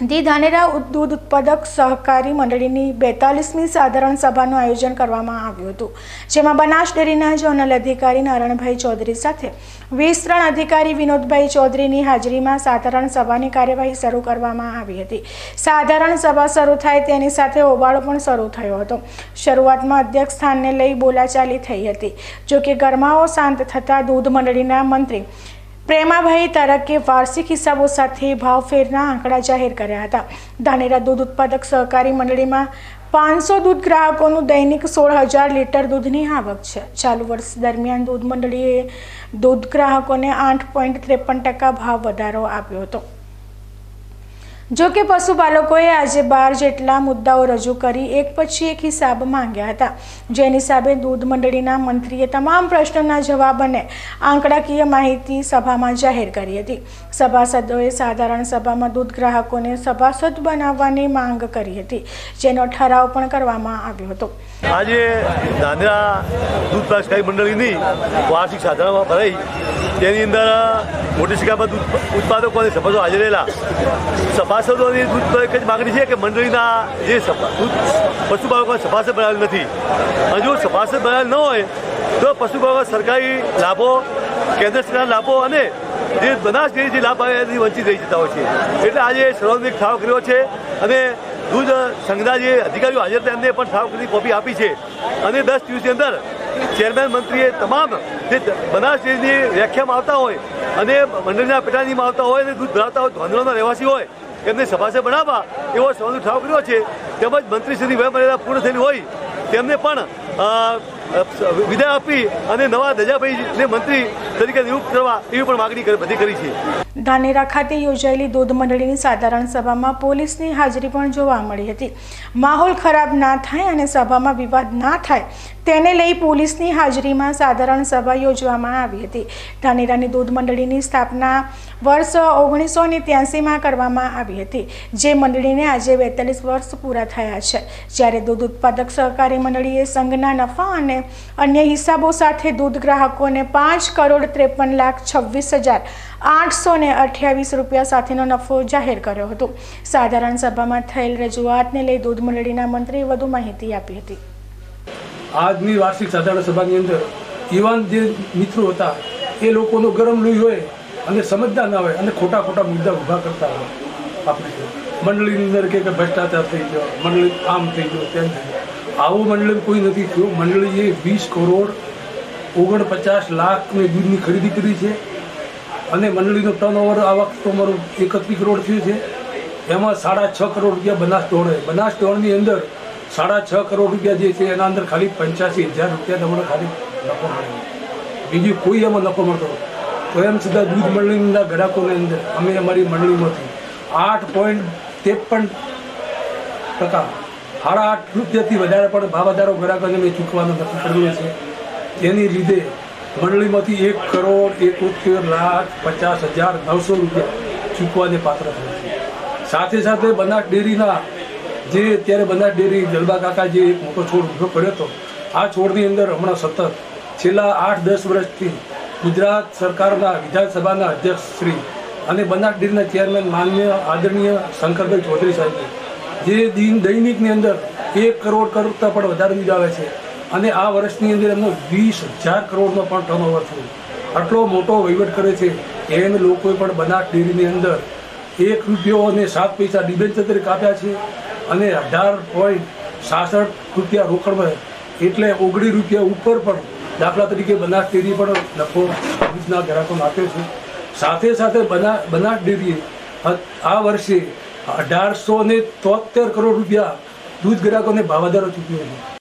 The Dhanera દૂધ ઉત્પાદક સહકારી મંડળીની બેતાલીસમી સાધારણ સભાનું આયોજન કરવામાં આવ્યું હતું, જેમાં બનાસ ડેરીના જોનલ અધિકારી નારાયણભાઈ ચૌધરી સાથે વિસ્તરણ અધિકારી વિનોદભાઈ ચૌધરીની હાજરીમાં સાધારણ સભાની કાર્યવાહી શરૂ કરવામાં આવી હતી. સાધારણ સભા શરૂ થાય તેની સાથે હોબાળો પણ શરૂ થયો હતો. શરૂઆતમાં અધ્યક્ષ સ્થાનને લઈ બોલાચાલી થઈ હતી, જોકે ગરમાઓ શાંત થતાં દૂધ મંડળીના મંત્રી પ્રેમાભાઈ તારકે વાર્ષિક હિસાબો સાથે ભાવફેરના આંકડા જાહેર કર્યા હતા. ધાનેરા દૂધ ઉત્પાદક સહકારી મંડળીમાં પાંચસો દૂધ ગ્રાહકોનું દૈનિક સોળ હજાર લીટર દૂધની આવક છે. ચાલુ વર્ષ દરમિયાન દૂધ મંડળીએ દૂધ ગ્રાહકોને આઠ પોઈન્ટ ત્રેપન ટકા ભાવ વધારો આપ્યો હતો. જો કે પશુપાલકોએ આજે બાર જેટલા મુદ્દાઓ રજૂ કરી, એક પછી એક હિસાબ માંગ્યા હતા. જેની હિસાબે દૂધ મંડળીના મંત્રીએ તમામ પ્રશ્નોના જવાબ અને આંકડાકીય માહિતી સભામાં જાહેર કરી હતી. સભાસદોએ સાધારણ સભામાં દૂધ ગ્રાહકોને સભાસદ બનાવવાની માંગ કરી હતી, જેનો ઠરાવ પણ કરવામાં આવ્યો હતો. આજે દૂધ મંડળીની વાર્ષિક સાધારણમાં ભરાઈ. તેની અંદર મોટી સંખ્યામાં દૂધ ઉત્પાદકો અને સભાસદો હાજર રહેલા સભાસદોની એક જ માગણી છે કે મંડળીના જે પશુપાલકો સભાસદ બનાવેલ નથી. અને જો સભાસદ બનાવેલ ન હોય તો પશુપાલકો સરકારી લાભો, કેન્દ્ર સરકારના લાભો અને જે બનાસ ડેરી જે લાભ આવે એથી વંચિત રહી જતા હોય છે. એટલે આજે સર્વાધિક ઠાવ કર્યો છે અને દૂધ સંઘના જે અધિકારીઓ હાજર હતા એમને પણ ઠાવ કરી કોપી આપી છે. અને દસ દિવસની અંદર ચેરમેન મંત્રીએ તમામ જે બનાસ ડેરીની વ્યાખ્યામાં આવતા હોય અને મંડળના પેટાનીમાં આવતા હોય અને દૂધ ધરાવતા હોય ધોંધરાના રહેવાસી હોય, એમને સભાસે બનાવવા એવો સવાલનો ઠરાવ કર્યો છે. તેમજ મંત્રીશ્રીની વયમર્યાદા પૂર્ણ થયેલી હોય, તેમને પણ વિદાય આપી અને નવા દજાભાઈને મંત્રી તરીકે નિયુક્ત કરવા એવી પણ માગણી બધી કરી છે. ધાનેરા ખાતે યોજાયેલી દૂધ મંડળીની સાધારણ સભામાં પોલીસની હાજરી પણ જોવા મળી હતી. માહોલ ખરાબ ના થાય અને સભામાં વિવાદ ના થાય તેને લઈ પોલીસની હાજરીમાં સાધારણ સભા યોજવામાં આવી હતી. ધાનેરાની દૂધ મંડળીની સ્થાપના વર્ષ ઓગણીસો ને ત્યાસીમાં કરવામાં આવી હતી. જે મંડળીને આજે બેતાલીસ વર્ષ પૂરા થયા છે. જ્યારે દૂધ ઉત્પાદક સહકારી મંડળીએ સંઘના નફા અને અન્ય હિસાબો સાથે દૂધ ગ્રાહકોને પાંચ કરોડ ત્રેપન લાખ છવ્વીસ હજાર આઠસો ને અઠ્યાવીસ રૂપિયા સાથેનો નફો જાહેર કર્યો હતો. સાધારણ સભામાં થયેલ રજૂઆતને લઈ દૂધ મંડળીના મંત્રીએ વધુ માહિતી આપી હતી. આજની વાર્ષિક સાધારણ સભાની અંદર યુવાન જે મિત્રો હતા, એ લોકોનો ગરમ લોહી હોય અને સમજદાર ના હોય અને ખોટા ખોટા મુદ્દા ઊભા કરતા હોય. આપણે મંડળીની અંદર કે ભ્રષ્ટાચાર થઈ ગયો, મંડળી આમ થઈ ગયો, તેમ થઈ આવું મંડળી કોઈ નથી થયું. મંડળીએ વીસ કરોડ ઓગણપચાસ લાખની દૂધની ખરીદી કરી છે અને મંડળીનો ટર્નઓવર આ વખતે તો મારું એકત્રીસ કરોડ થયું છે. એમાં સાડા છ કરોડ રૂપિયા બનાસ ધોરણે. બનાસ ધોરણની અંદર સાડા છ કરોડ રૂપિયા જે છે એના અંદર ખાલી પંચ્યાસી હજાર રૂપિયા તમને ખાલી નફો મળે બીજું કોઈ એમાં નફો મળતો એમ છતાં દૂધ મંડળીના ગ્રાહકોની અંદર અમે અમારી મંડળીમાંથી આઠ પોઈન્ટ ત્રેપન ટકા, સાડા આઠ રૂપિયાથી વધારે પણ ભાવ વધારો ગ્રાહકોને અમે ચૂકવાનો નક્કી કર્યો છે તેની લીધે મંડળીમાંથી એક કરોડ એકોતેર લાખ પચાસ હજાર નવસો રૂપિયા ચૂકવાને પાત્ર થયું છે. સાથે સાથે બનાસ ડેરીના જે અત્યારે બધા ડેરી જલબા કાકા જે એક મોટો છોડ ઊભો કર્યો હતો, આ છોડની અંદર હમણાં સતત છેલ્લા આઠ, દસ વર્ષથી ગુજરાત સરકારના વિધાનસભાના અધ્યક્ષ શ્રી અને બનાસ ડેરીના ચેરમેન માન્ય આદરણીય શંકરભાઈ ચૌધરી સાહેબે, જે દિન દૈનિકની અંદર એક કરોડ કરતાં પણ વધારે દૂધ આવે છે અને આ વર્ષની અંદર એમનો વીસ હજાર કરોડનો પણ ટર્નઓવર થયો. આટલો મોટો વહીવટ કરે છે એમ લોકોએ પણ બનાસ ડેરીની અંદર એક રૂપિયો અને સાત પૈસા ડિબેન્ચર તરીકે આપ્યા છે. અને અઢાર પોઈન્ટ સાસઠ રૂપિયા રોકડમાં, એટલે ઓગણીસ રૂપિયા ઉપર પણ દાખલા તરીકે બનાસ ડેરી પણ નફો દૂધના ગ્રાહકોને આપ્યો છે. સાથે સાથે બના, બનાસ ડેરીએ આ વર્ષે અઢારસો ને તોતેર કરોડ રૂપિયા દૂધ ગ્રાહકોને ભાવધારો ચૂક્યો છે